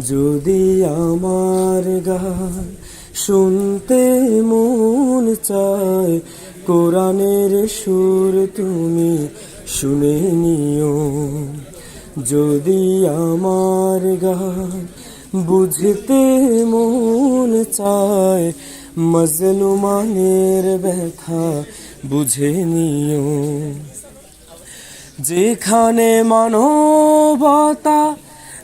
যদি আমার গান শুনতে মন চায়, কোরআনের সুর তুমি শুনে নিও। যদি আমার গান বুঝতে মন চায়, মজলুমানের ব্যথা বুঝে নিও। যেখানে মানবতা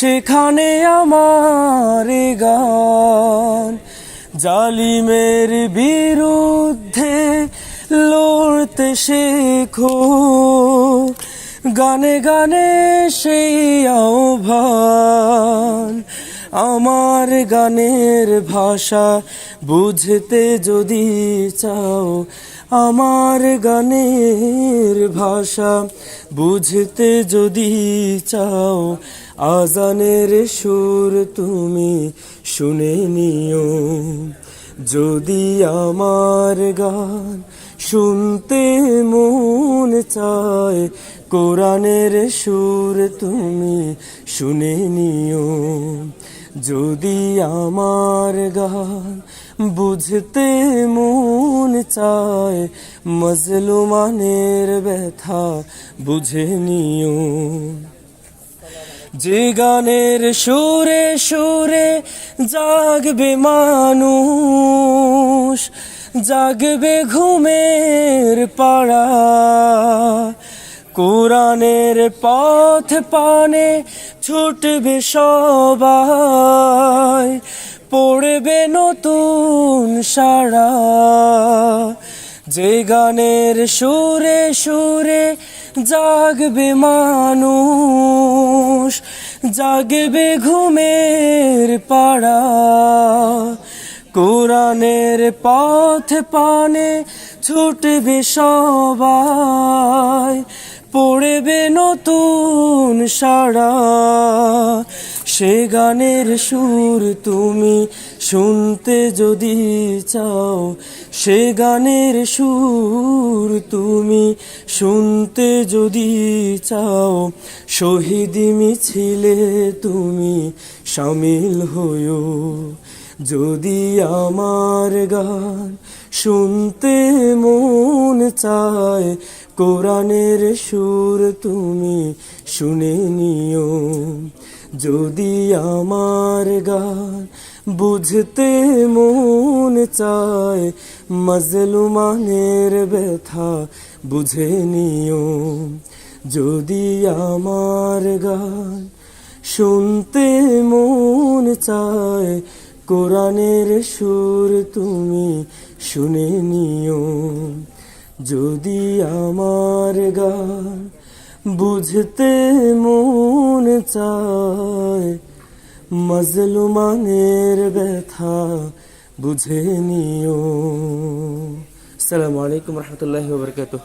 সেখানে আমার গান। জালিমের বিরুদ্ধে লড়তে শেখো। গানে গানে সেই আহ্বান। আমার গানের ভাষা বুঝতে যদি চাও, আমার গানের ভাষা বুঝতে যদি চাও আজানের সুর তুমি শুনে নিও। যদি আমার গান শুনতে মন চায়, কোরআনের সুর তুমি শুনে নিও। যদি আমার গান বুঝতে মন চায়, মজলুমানের ব্যথা বুঝে নিও। যে গানের সুরে সুরে জাগবে মানুষ, জাগবে ঘুমের পাড়া। কোরআনের পথ পানে ছুটবে সবাই, পড়বে নতুন সারা যে গানের সুরে সুরে জাগবে মানুষ জাগবে ঘুমের পাড়া। কোরআনের পথ পানে ছুটবে সবাই পড়বে নতুন সারা সে গানের সুর তুমি শুনতে যদি চাও, সে গানের সুর তুমি শুনতে যদি চাও, শহীদ মিছিলে তুমি সামিল হইও যদি আমার গান শুনতে মন চায়, কোরআনের সুর তুমি শুনে নিও। যদি আমার গান বুঝতে মন চায়, মজলুমানের ব্যথা বুঝে নিও। যদি আমার গান শুনতে মন চায়, কোরআনের সুর তুমি শুনে নিও। যদি আমার গান বুঝতে মন চায়। মজলুমানের ব্যথা বুঝে নিও। আসসালামু আলাইকুম রহমতুল্লাহ বরকাতুহ।